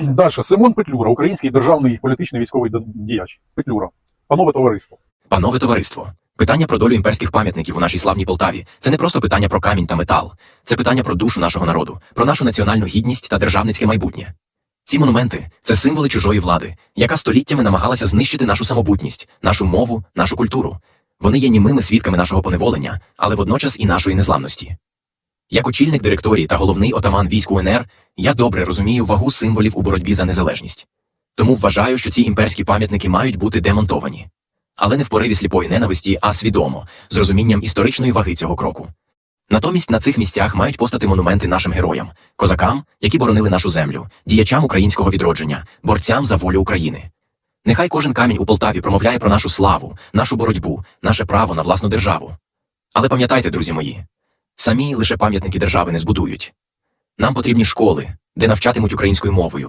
Далі. Симон Петлюра, український державний політичний військовий діяч. Петлюра. Панове товариство. Панове товариство, питання про долю імперських пам'ятників у нашій славній Полтаві це не просто питання про камінь та метал, це питання про душу нашого народу, про нашу національну гідність та державницьке майбутнє. Ці монументи це символи чужої влади, яка століттями намагалася знищити нашу самобутність, нашу мову, нашу культуру. Вони є німими свідками нашого поневолення, але водночас і нашої незламності. Як очільник директорії та головний отаман військ УНР, я добре розумію вагу символів у боротьбі за незалежність. Тому вважаю, що ці імперські пам'ятники мають бути демонтовані. Але не в пориві сліпої ненависті, а свідомо, з розумінням історичної ваги цього кроку. Натомість на цих місцях мають постати монументи нашим героям, козакам, які боронили нашу землю, діячам українського відродження, борцям за волю України. Нехай кожен камінь у Полтаві промовляє про нашу славу, нашу боротьбу, наше право на власну державу. Але пам'ятайте, друзі мої, самі лише пам'ятники держави не збудують. Нам потрібні школи, де навчатимуть українською мовою,